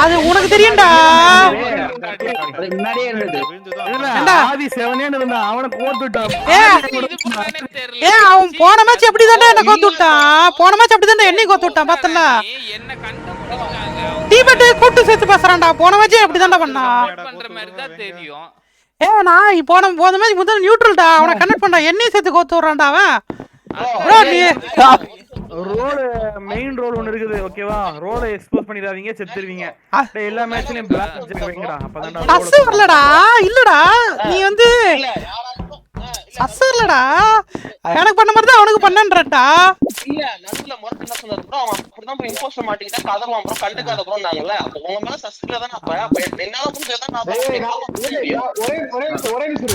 அது உனக்கு தெரியும்டா. அது முன்னாடியே இருந்தது? ஆதி அவனை ஏ அவன் போன மேட்ச் எப்படி தான்டா என்ன கோத்து விட்டான் போன மேட்ச் அப்படி தான்டா என்னையும் கோத்து விட்டான் என்ன அவங்க டீபேட் கூட்டு சேர்த்து பேசுறான்டா. போன மேட்ச் எப்படி தான்டா பண்ற மாதிரி தான் தெரியும். ஏ நான் போன போன மேட்ச் முதல்ல நியூட்ரல்டா அவனை கனெக்ட் பண்ணா. என்னையும் சேர்த்து கோத்து விடுறான்டா அவன். ரோல் மெயின் ரோல் ஒன்னு இருக்குது ஓகேவா ரோலை எக்ஸ்போஸ் பண்ணிடாதீங்க செத்துருவீங்க. எல்லா மேட்ச்லயும் பிளாக் ஜெக் வைங்கடா. இல்லடா. நீ வந்து சஸ் வரலடா எனக்கு பண்ண மாதிரி தான் அவனுக்கு பண்ணன்றா இல்ல நடுவுல முறை என்ன சொன்னாரு ப்ரோ அவன் அப்படிதான் போய் இம்போஸ்டர் மாட்டிக்கிட்டா கதறுவான் ப்ரோ கண்டுக்காத ப்ரோ நாங்கல்ல அப்ப உங்க மேல சஸ்டில தான் அப்ப. அப்ப என்னால முடிஞ்சதான் நான். இல்ல, ஒரே ஒரே ஒரே நிமிஷம்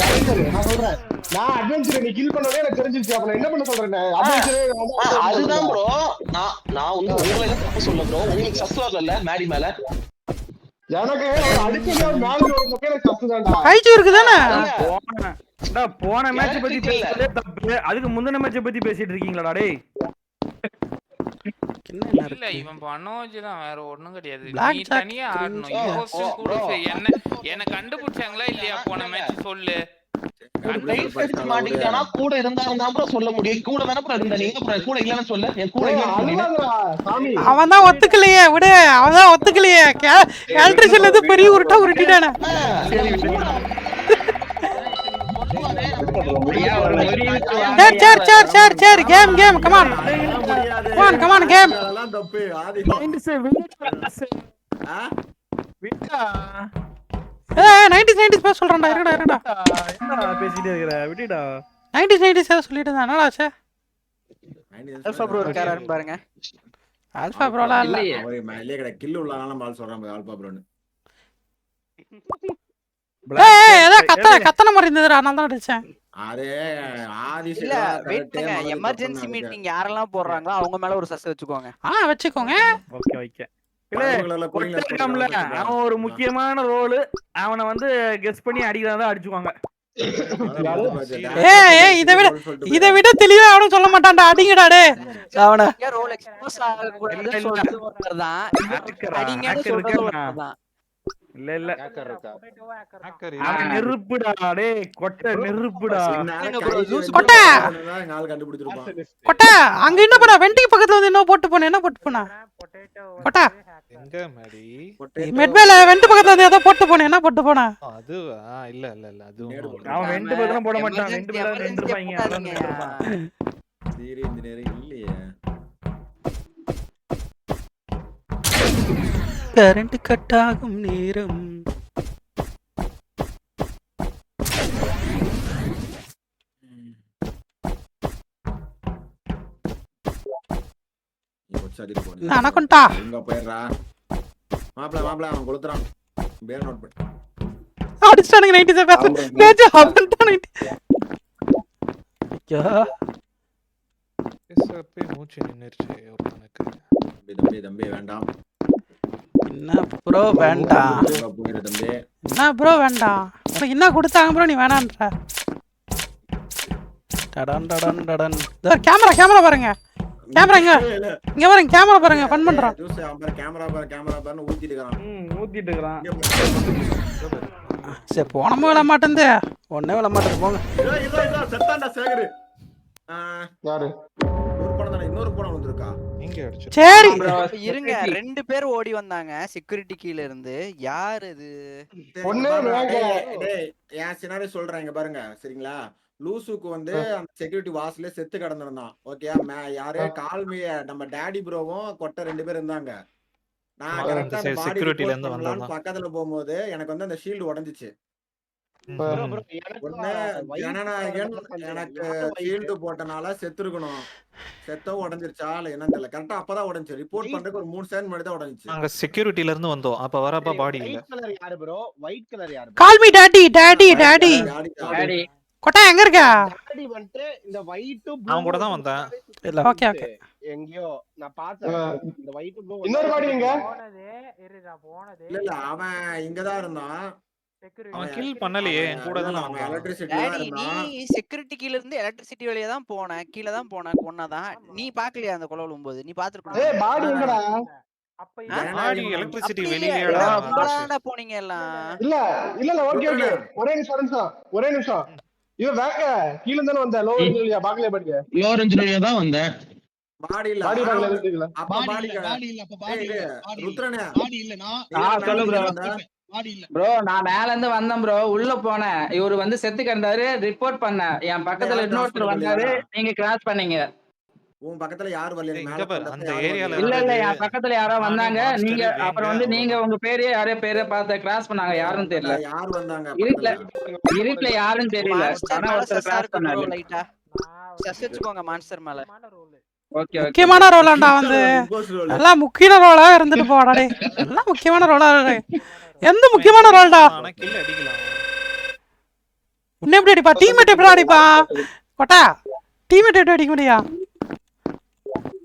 நான் சொல்றேன். நான் அட்வென்ச்சர் நீ கில் பண்ணதே எனக்கு தெரிஞ்சிருச்சு. அப்ப நான் என்ன பண்ண சொல்றேன்? அதுதான் ப்ரோ நான் நான் வந்து உங்களை தப்பு சொல்ல ப்ரோ உங்களுக்கு சஸ் வரல மேடி மேல. போன மேட்ச் பத்தி. பேசுறதே தப்பு. அதுக்கு முந்தின மேட்ச் பத்தி பேசிட்டு இருக்கீங்களாடா டேய். இல்ல இவன் பண்ணோஜ் தான் வேற ஒண்ணும் கிடையாது. நீ தனியா ஆடணும். கூட சரி, என்ன என்ன கண்டுபிடிச்சாங்களா இல்லையா? போன மேட்ச் சொல்லு. லைஃப் எடுத்து மாட்டிக்கிட்டானா கூட இருந்தா இருந்தா ப்ரோ சொல்ல முடியும். கூட தானே ப்ரோ இருந்த. நீங்க ப்ரோ கூட இல்லன்னு சொல்லு. என் கூட ஏய், இல்லன்னு சொன்னீங்க. அழுவாதடா, சாமி. அவன் தான் ஒத்துக்கலையே. விடு. அவன் தான் ஒத்துக்கலையே. எலக்ட்ரிஷியன்ல இருந்து பெரிய உருட்டா உருட்டிட்டானே. சரி சரி சரி சரி சரி game game come on come on come on game அதெல்லாம் தப்பு. ஆதி நைன்டிஸ் நைன்டிஸ் பேச சொல்றான்டா இருக்கடா இருக்கடா என்னடா பேசிட்டே இருக்கிற? விட்டுடா நைன்டிஸ் நைன்டிஸ் ஏதோ சொல்லிட்டு இருந்தா என்னடா ஆச்சு? அல்பா ப்ரோ இருக்காரான்னு பாருங்க. ஆல்பா ப்ரோலாம் இல்ல. ஒரு இல்லையே கிடையாது கில்லு உள்ளனால பால் சொல்றான் அல்பா ப்ரோன்னு ஏய் ஏதோ கத்த கத்தன மாதிரி இருந்ததுடா நான் தான் அடிச்சேன். இல்ல வெயிட் பண்ணுங்க எமர்ஜென்சி மீட்டிங் யாரெல்லாம் போடுறாங்களோ அவங்க மேல ஒரு சஸ் வச்சுக்கோங்க. ஆ வச்சுக்கோங்க. ஓகே அவன் ஒரு முக்கியமான ரோல். அவனை வந்து கெஸ் பண்ணி அடிக்கிறதா ஏய், இதை விட- இதை விட தெளிவா அவனும் சொல்ல மாட்டான்டா. அடிங்கடா டே அவன இல்ல, இல்ல. நெருப்புடா டேய் கொட்டை நெருப்புடா. கொட்டை. அங்க என்ன பண்ணா வெண்டிக்கு பக்கத்துல வந்து என்ன போட்டு போன என்ன போட்டு போனா? கொட்டா. எங்க மாடி? மெட்வேல வெண்டு பக்கத்துல வந்து ஏதோ போட்டு போன என்ன போட்டு போனா? அதுவா இல்ல இல்ல இல்ல. அது. அவன் போட மாட்டான். சீரி இன்ஜினியரிங் இல்லையே கரண்ட் கட் ஆகும் நேரம். அனக்கொண்டா எங்க போயிடுறா? மாப்பிள மாப்பிள அவன் கொளுத்துறான். பேர் நோட் பண்ணு. அடிச்சிட்டானுங்க நைன்டி செவன் அவன்தான் நைன்டி ஐயா. மூச்சு நின்னுருச்சு ஒருத்தனுக்கு. தம்பி தம்பி தம்பி வேண்டாம். என்ன ப்ரோ வேண்டாம் என்ன ப்ரோ வேண்டாம் உனக்கு என்ன கொடுத்தாங்க ப்ரோ நீ வேணான்ற. டடன் டடன் டடன். கேமரா கேமரா பாருங்க. கேமரா இங்க இங்க பாருங்க கேமரா பாருங்க ஃபன் பண்றான் கேமரா பாரு கேமரா பாருன்னு ஊத்திட்டு இருக்கான். ஊத்திட்டு பாரு. சரி போனமும் மாட்டேந்து ஒன்னே மாட்டேது போங்க. சேகரு. யாரு? ஒரு படம் தானே இன்னொரு வந்திருக்கா? இங்க அடிச்சு சரி. இருங்க ரெண்டு பேர் ஓடி வந்தாங்க. செக்யூரிட்டி கீழ இருந்து. யார் இது? என் சினாரி சொல்றேன் இங்க பாருங்க. சரிங்களா? லூசுக்கு வந்து அந்த செக்யூரிட்டி வாசல்ல செத்து கிடந்திருந்தான். ஓகே யாரு? கால்மி நம்ம டாடி ப்ரோவும் கொட்டை ரெண்டு பேரும் இருந்தாங்க. நான் கரெக்டா. பக்கத்துல போகும்போது எனக்கு வந்து அந்த ஷீல்டு உடைஞ்சிச்சு. எனக்கு ஷீல்டு போட்டனால செத்துருக்கணும். செத்தவும் உடைஞ்சிருச்சா இல்ல என்னன்னு தெரியல. கரெக்டா அப்பதான் உடைஞ்சு ரிப்போர்ட் பண்றதுக்கு ஒரு மூணு செகண்ட் முன்னாடி தான் உடைஞ்சிச்சு. நாங்க செக்யூரிட்டில இருந்து வந்தோம். அப்ப வரப்ப பாடி இல்ல. கலர் யாரு ப்ரோ ஒயிட் கலர் யாரு call me daddy daddy daddy daddy daddy. கொட்டா எங்க இருக்க? டாடி வந்துட்டு இந்த ஒயிட் அவன் கூட தான் வந்தேன். இல்ல. ஓகே ஓகே எங்கயோ நான் பார்த்தேன். இந்த ஒயிட் ப்ளூ இன்னொரு பாடி எங்க? இல்ல இல்ல அவன் இங்கதான் இருந்தான். அவன் கில் பண்ணலையே என் கூட தானே அவன் வந்தான். எலக்ட்ரிசிட்டி டாடி நீ இருந்தான் செக்யூரிட்டி கீழ இருந்து எலக்ட்ரிசிட்டி வழியா தான் போன. கீழ தான் போன ஒன்னாதான் நீ பாக்கலையா அந்த கொலை விழும்போது நீ பாத்துருக்கணும்? ஏய் பாடி எங்கடா? எலக்ட்ரிசிட்டி அப்படி வெளியே இல்லையா? ஆடுறாங்க. கும்பலான போனீங்க எல்லாம். இல்ல இல்ல. இல்ல ஓகே ஓகே ஒரே நிமிஷம் ஒரே நிமிஷம். ஒரே நிமிஷம். கீழ தானே வந்த லோ வழியா தான் வந்தேன். பாடி பாக்கல இருக்கீங்களா அப்ப பாடி ருத்ரனே. ஆ, சொல்லு bro. ப்ரோ நான் மேல இருந்து வந்தேன் ப்ரோ உள்ள போனேன். இவரு வந்து செத்து கிடந்தாரு. ரிப்போர்ட் பண்ணேன். என் பக்கத்துல இன்னொருத்தர் வந்தாரு. நீங்க கிராஸ் பண்ணீங்க. உன் பக்கத்துல யாரு வரல இல்ல இல்ல. என் பக்கத்துல யாரோ வந்தாங்க. நீங்க அப்புறம் வந்து நீங்க உங்க பேரே யாரோ பேரை பார்த்து கிராஸ் பண்ணாங்க. யாருன்னு தெரியல. யாரு வந்தாங்க? இருட்டுல பக்கத்துல? இருட்டுல யாருன்னு தெரியல. ஆனா ஒருத்தர் கிராஸ் பண்ணாரு. லைட்டா மான்ஸ்டர் மேல. Okay okay. முக்கியமான ரோலாண்டா வந்து. எல்லாம் முக்கியமான ரோலா இருந்துட்டு போடா டேய். எல்லாம் முக்கியமான ரோலா எந்த முக்கியமான ரோல்டா உன்ன எப்படி அடிப்பா? டீம்மேட் எப்படி அடிப்பா? கொட்டா டீம்மேட் எப்படி அடிக்க முடியா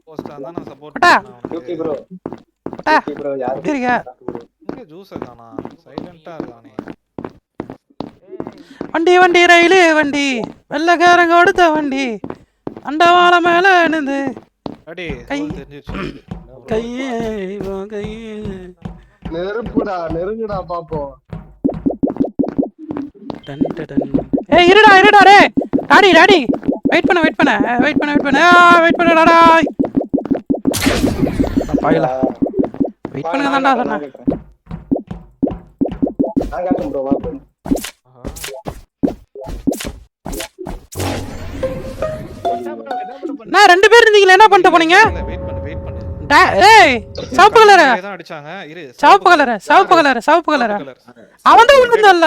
போஸ்டா தான் நான் சப்போர்ட் கொட்டா. கொட்டா எப்படி இருக்க? இங்க ஜூஸ் காணா சைலண்டா இருக்கானே. வண்டி வண்டி ரயிலு வண்டி. வெள்ளக்காரங்க கொடுத்த வண்டி. அண்டவாள மேல நின்று அடே கை. நெருப்புடா நெருங்குடா பாப்போம். ஏய் இருடா இருடா டே டாடி டாடி. வெயிட் பண்ண வெயிட் பண்ண. வெயிட் பண்ண வெயிட் பண்ண. வெயிட் பண்ண டாடா. பாயிலா வெயிட் பண்ணுங்க தான்டா சொன்னேன் நான் காட்டுறேன் ப்ரோ வாங்க நான் ரெண்டு பேர் இருந்தீங்களே என்ன பண்ணிட்டு போனீங்க? ஏய் சிவப்பு கலரு? இங்கே தான் அடிச்சாங்க. இரு சிவப்பு கலரு. சிவப்பு கலரு? சிவப்பு கலரு? கலர். அவன் தான் விழுந்தல்ல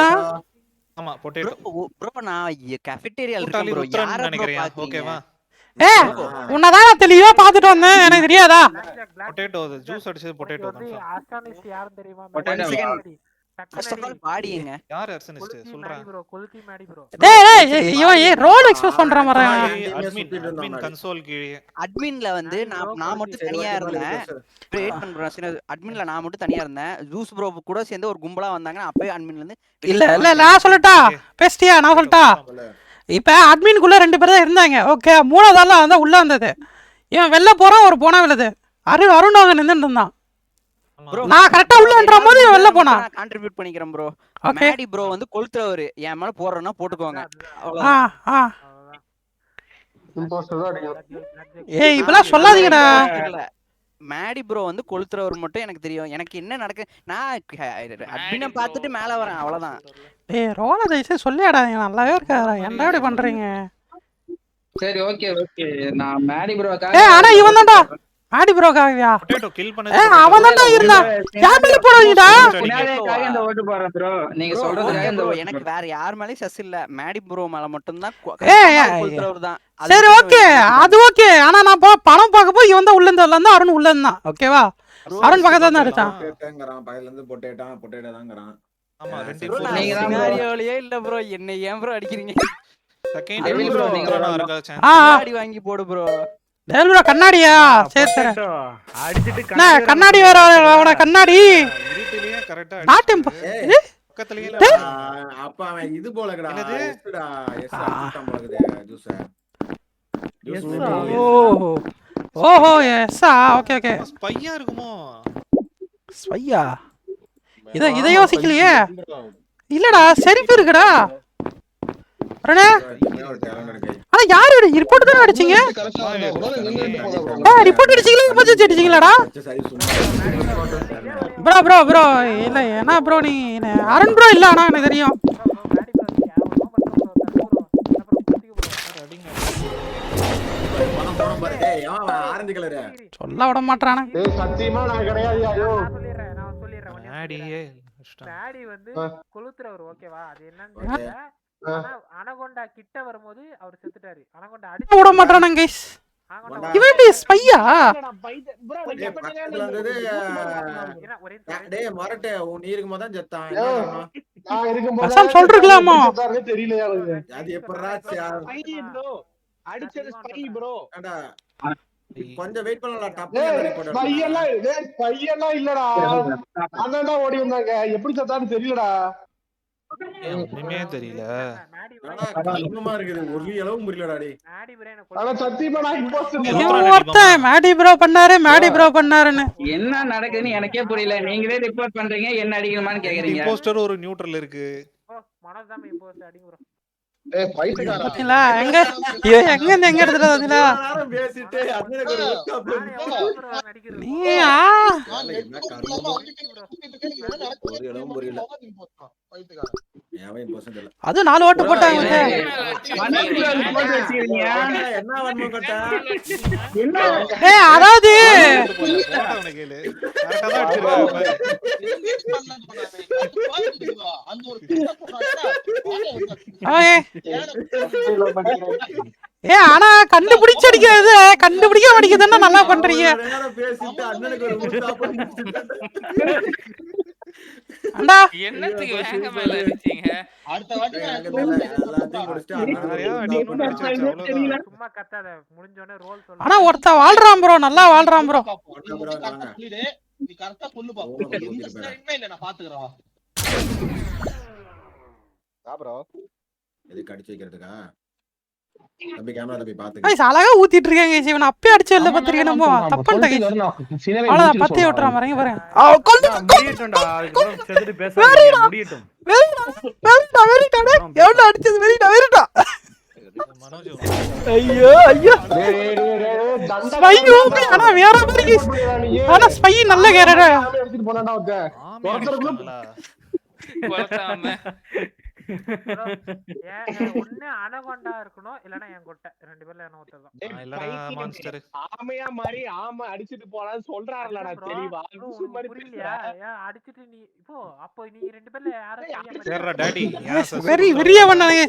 ஆமா பொட்டேட்டோ ப்ரோ ப்ரோ நான் கஃபெட்டேரியால இருக்கேன் கூட்டாளி ப்ரோ ருத்ரன் யார ப்ரோ நினைக்கிறேன் ஓகேவா? ஏ உன்னதான் தெளிவா பாத்துட்டு வந்தேன். எனக்கு தெரியாதா? பொட்டேட்டோ ஜூஸ் அடிச்சது potato confirm first of all body எங்க யார் அர்சனிஸ்ட் சொல்றேன் டேய் டேய் இவன் ஏ ரோல் எக்ஸ்பிரஸ் பண்ற மாதிரி அட்மின் அட்மின் கன்சோல் கீழே. அட்மின்ல வந்து நான் நான் மட்டும் தனியா இருந்தேன். பண்றேன் அட்மின்ல நான் மட்டும் தனியா இருந்தேன். ஜூஸ் ப்ரோ கூட சேர்ந்து ஒரு கும்பலா வந்தாங்க நான் அப்பவே அட்மின்ல இருந்து இல்ல இல்ல நான் சொல்லட்டா? பேஸ்டியா நான் சொல்லட்டா? இப்ப அட்மின்குள்ள ரெண்டு பேர் தான் இருந்தாங்க. ஓகே மூணாவது ஆள் வந்து உள்ள வந்தது. இவன் வெளில போறான் ஒரு போனா விழுது அருண் அருண் அங்க நின்னுட்டு இருந்தான். நான் கரெக்டா உள்ள என்ற போது இவன் வெளில நான் கான்ட்ரிபியூட் பண்ணிக்கிறேன் ப்ரோ மேடி ப்ரோ வந்து கொளுத்துறவரு. என் மேல போடுறேன்னா போட்டுக்கோங்க. ஏய் சொல்லாதீங்கடா. மேடி ப்ரோ வந்து கொளுத்துறவர் மட்டும் எனக்கு தெரியும். எனக்கு என்ன நடக்கு நான் அட்மினை. பார்த்துட்டு மேல வரேன் அவ்வளவுதான். ரோல சொல்லியாடாதீங்க நல்லாவே இருக்காரா என்ன இப்படி பண்றீங்க? சரி ஓகே ஓகே நான் மேடி ப்ரோ ஏய் ஆனா இவன் தான்டா ஆடி ப்ரோ காவியா பொட்டேட்டோ கில் பண்ணது அவன் தான்டா இருந்தான் மேல போறாங்கடா பின்னாடிக்காக இந்த ஓட்டு போடுறேன் ப்ரோ நீங்க சொல்றதுக்காக இந்த எனக்கு வேற யார் மேலயும் செஸ் இல்ல. மேடி ப்ரோ மேல மட்டும் தான். அது சரி ஓகே அது ஓகே ஆனா நான் போ- பணம் பார்க்க போய் இவன் தான் உள்ள இருந்து இருந்தான் அருண் உள்ள இருந்தான். ஓகேவா அருண் பக்கத்துல தான் அடிச்சான் பொட்டேட்டோங்கிறான் பக்கத்துல இருந்து பொட்டேட்டான் பொட்டேட்டோ தாங்கிறான் ஆமா ரெண்டு நீங்க தான் scenario-லயே இல்ல ப்ரோ என்ன ஏன் ப்ரோ அடிக்கிறீங்க? செகண்ட் bro நீங்க வரலாம்? வாங்கி போடு ப்ரோ டேய் ப்ரோ கண்ணாடியா சரி சரி. அடிச்சிட்டு கண்ணாடி வேற அவன கண்ணாடி? இருட்டிலேயே கரெக்டா நாட்டு ஏய், பக்கத்துலயே ஆ, அப்ப அவன் இது ஆ. ஓஹோ ஓஹோ எஸ்ஸா ஓகே ஓகே. பையா இருக்குமோ? ஸ்வையா இத இத யோசிக்கலையே? இல்லடா செரிப்பு இருக்குடா. அருணே. ஆனா யாரு ரிப்போர்ட் தானே அடிச்சீங்க? ரிப்போர்ட் அடிச்சீங்களா? பச்சை அடிச்சீங்களாடா? ப்ரோ ப்ரோ ப்ரோ இல்ல என்ன ப்ரோ நீ? என்ன- அருண் ப்ரோ இல்ல ஆனா எனக்கு தெரியும். சொல்ல விட மாட்டானே சத்தியமா நான் கிடையாது ஐயோ. பேடி வந்து. கொளுத்துறவர் ஓகேவா அது என்னன்னு அனகொண்டா கிட்ட வரும்போது அவர் செத்துட்டாரு. அனகொண்டா விட மாட்டானே கைஸ் இவன் எப்படி ஸ்பையா டேய், மொரட்டு உன் இருக்கும்போது தான் செத்தான்? நான் இருக்கும்போது? தெரியலையா அது எப்படிடா அடிச்சது ஸ்பை ப்ரோ கொஞ்சம் வெயிட் பண்ணலாம் பையெல்லாம் பையெல்லாம் இல்லடா. அண்ணன்டா ஓடி வந்தாங்க எப்படி சத்தான்னு தெரியலடா. ஒண்ணுமே தெரியல. மேடி ஆனா கர்மமா இருக்குது. ஒரு அளவும் புரியலடா டேய் மேடி பிரேனை ஆனா சத்தியமா நான் imposter தான். இவன் ஒருத்தன் மேடி ப்ரோ பண்ணாரு மேடி ப்ரோ பண்ணாருன்னு. என்ன நடக்குதுன்னு எனக்கே புரியல. நீங்களே ரிப்போர்ட் பண்றீங்க என்ன அடிக்கணுமான்னு கேக்குறீங்க? இம்போஸ்டர் ஒரு நியூட்ரல் இருக்கு. மனோஜ் தான் அடிங்க ப்ரோ. பாத்தீங்களா? எங்க எங்க இருந்து எங்க எடுத்துட்டு வந்தீங்களா இவ்வளவு நேரம் பேசிட்டு அண்ணனுக்கு ஒரு work up நானே எவ்வளவு ப்ரோ நடிக்கிறது நீ ஆ என்ன கர்மமோ ஒரு அளவும் புரியல ஏன் imposter தெரியல அது நாலு ஓட்டு போட்டாங்க அதாவது அவன் ஏ ஆனா கண்டுபிடிச்சு அடிக்கிறது கண்டுபிடிக்க மாட்டேங்குதுன்னா நல்லா பண்றீங்க. என்னத்துக்கு மேல அடிச்சீங்க? அடுத்த வாட்டி சும்மா கத்தாத ரோல் சொல்லு ஆனா ஒருத்தன் வாழ்றான் ப்ரோ நல்லா வாழ்றான் ப்ரோ நீ பாப்போம். இல்ல நான் பாத்துக்கிறேன். வா. எதுக்கு அடிச்சு வைக்கிறதுக்கா தம்பி கேமரா தம்பி பாத்துக்க அழகா ஊத்திட்டு இருக்காங்க. இவனை அப்பயே அடிச்சு வெளில பத்திரிக்கை நம்ம தப்புன்ட்டாங்க அவ்வளவுதான் பத்தி விட்டுறான் பாருங்க பாருங்க அவ கொண்டு முடியட்டும்டா அதுக்கப்புறம் செத்துட்டு பேச முடியட்டும் வெறிடா வெறிடா வெறிடா டேய். எவ்வளவு அடிச்சது வெறிடா வெறிடா ஐயோ ஐயோ ஸ்பை ஓபி ஆனா வேற மாதிரி? ஆனா ஸ்பை நல்ல கேரடா எடுத்துட்டு. ஒண்ணு அனகொண்டா இருக்கணும் இல்லனா என் கொட்டை. ரெண்டு பேர்ல என்ன ஒருத்தர் ஆமையா மாதிரி ஆமை அடிச்சிட்டு போலான்னு சொல்றாருலடா தெளிவா. புரியலையா? அடிச்சிட்டு நீ இப்போ அப்போ நீ ரெண்டு பேர்ல யாரை ஏய், செய்ய அடிச்சிட்டு சேர்றா டாடி ஏன் சஸ் வெறி வெறியா பண்ணாங்க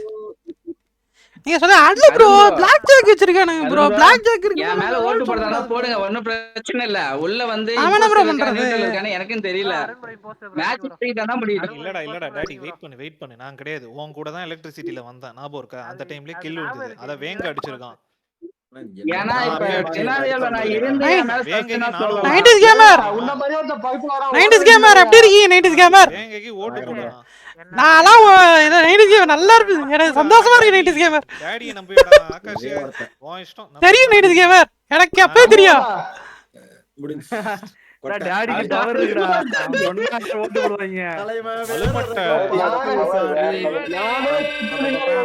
நீங்க சொல்ல அட்ல ப்ரோ பிளாக் ஜாக் வச்சிருக்கானுங்க ப்ரோ பிளாக் ஜாக் இருக்கு என் மேல ஓட்டு போடுறதா போடுங்க ஒண்ணும் பிரச்சனை இல்ல. உள்ள வந்து அவன் இருக்கா, பண்றது? எனக்கும் தெரியல. மேட்ச் பண்ணிட்டா தான் முடியும் இல்லடா இல்லடா டாடி வெயிட் பண்ணு வெயிட் பண்ணு. நான் கிடையாது. உன் கூட தான் எலக்ட்ரிசிட்டில வந்தேன். ஞாபகம் இருக்கா? அந்த டைம்லயே கில் இருக்கு. அத வேங்க அடிச்சிருக்கான். நல்லா இருக்கு. எனக்கு சந்தோஷமா இருக்கு நைன்டிஸ் கேமர். தெரியும் நைன்டிஸ் கேமர். எனக்கு அப்பவே தெரியும். டாடிக்கு இருக்குடா ஓட்டு போடுவாங்க.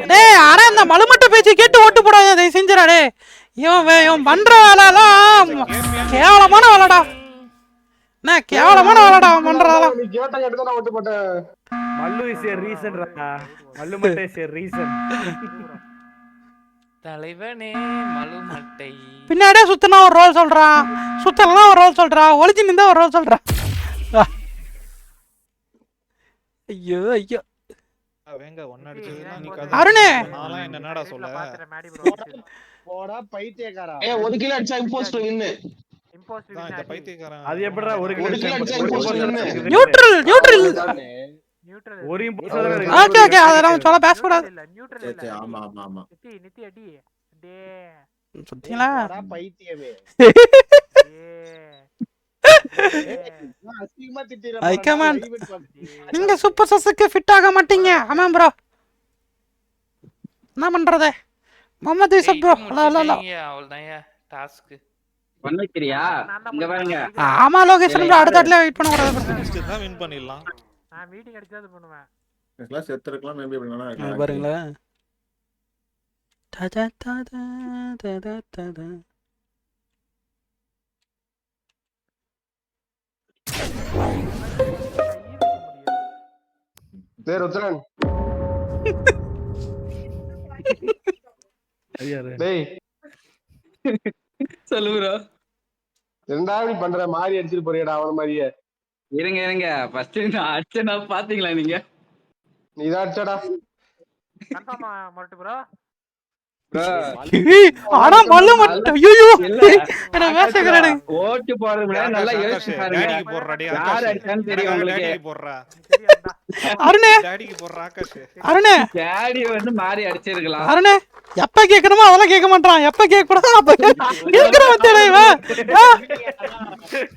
டேய் ஆனா இந்த மலுமட்ட பேச்சு கேட்டு ஓட்டு போடாத செஞ்சுடா டேய். இவன் வே- இவன் பண்ற வேலைலாம் கேவலமான வேலைடா. என்ன கேவலமான வேலைடா அவன் பண்றதெல்லாம் நீ கேட்ட கேட்டு தான் நான் ஓட்டு போட்டேன் மல்லு இஸ் ஏ ரீசன் மல்லு மட்டும் இஸ் ஏ ரீசன் தலைவனே மலுமட்டை. பின்னாடியே சுத்தினா ஒரு ரோல் சொல்றான் சுத்தலனா ஒரு ரோல் சொல்றான் ஒளிஞ்சு நின்றா ஒரு ரோல் சொல்றான். ஐயோ ஐயோ. வேங்க ஒன்னு அடிச்சதுன்னா நீ ஏய், கதை அருணே! நான்லாம் என்னடா சொல்ல? போடா பைத்தியக்காரா. ஒரு கிலோ அடிச்சா இந்த பைத்தியக்காரன் அது எப்படிடா ஒரு கிலோ அடிச்சா. நியூட்ரல் நியூட்ரல் ஒரு imposter தானே இருக்கு. ஓகே ஓகே அதை நம்ம சொல்ல பேசக்கூடாது. இல்ல நியூட்ரல் சரி இல்ல. சரி ஆமா ஆமா ஆமா. நித்தி நித்தி அடி. டே. சுத்தீங்களா போடா பைத்தியமே? டே. நான் அசிங்கமா திட்டிடுறேன் I பாருடா, command. live it பாரு. நீங்க சூப்பர் சஸ்க்கு ஃபிட் ஆக மாட்டீங்க. ஆமா ப்ரோ என்ன பண்றது? முகமது யூசப் ப்ரோ அவ்வளவுதான் டாஸ்க் பண்ண வைக்கிறியா இங்க பாருங்க. ஆமா லோகேஷ் ப்ரோ அடுத்த வெயிட் பண்ண கூடாது வின் பண்ணிடலாம். நான் மீட்டிங் அடிச்சாது பண்ணுவேன். இதெல்லாம் செத்து இருக்கலாம் மேபி இப்படி இங்க பாருங்களேன் தத தத தத தத. டேய் ருத்ரன் டேய். சொல்லு bro. என்னடா இப்படி பண்ற மாறி அடிச்சிட்டு போறியடா அவன மாதிரியே. இருங்க இருங்க. ஃபர்ஸ்ட் நான் அடிச்சனா பாத்தீங்களா நீங்க? நீ தான் அடிச்சடா கன்ஃபார்மா மொரட்டு ப்ரோ ஆனா மல்லு மட்டும். ஐயோ இல்ல. என்ன வேசக்கிறானு ஓட்டு போறது விட நல்லா ஆகாஷ், யோசிச்சு ஆகாஷ், பாருங்க. டாடிக்கு போடுறா டேய் யார் ஆகாஷ் அடிச்சான்னு தெரியும் எனக்காக உங்களுக்கு. டாடிக்கு போடுறா. தெரியாதா அருணே. டாடிக்கு போடுறா ஆகாஷ் அருணே. டேடி வந்து மாறி அடிச்சிருக்கலாம். அருணே எப்ப கேட்கணுமோ அதெல்லாம் கேட்க மாட்டான். எப்ப கேட்க கூடாதோ அப்ப இவன். ஆ?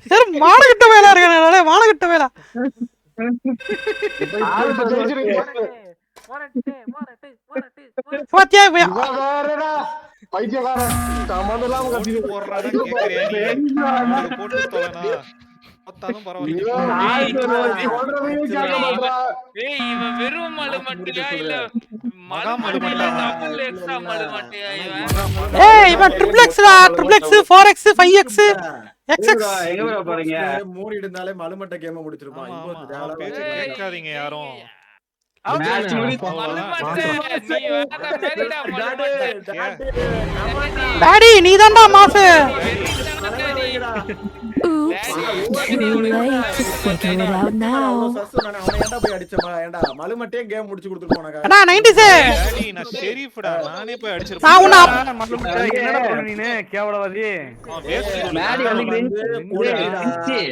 சரி மானகிட்ட வேலை இருக்கானே மானகிட்ட வேலை ஜெயிச்சிருக்கீங்க ஏய், மொரட்டு மொரட்டு மொரட்டு மொரட்டு பாத்தியா பைத்தியக்காரன். சம்மந்தம் கேக்குறியா நீ. உங்களுக்கு போட்டு தொலைனா. வெறும் மட்டியா இல்ல. மட்டியா இவன் எங்க போறீங்க மூடி இருந்தாலே மலுமட்ட கேம முடிச்சிருப்பான். இப்போ. கேட்காதீங்க யாரும். டாடி நீ தான்டா மாசு. மலுமட்டே கேம் முடிச்சு கொடுத்துட்டு போனாங்க அண்ணா நைன்டிஸ் டேடி நான் ஷெரீஃப்டா. நானே போய் நான் அடிச்சிருப்பேன் உன்னை என்னடா பண்ண நீனு? கேவலவாதி.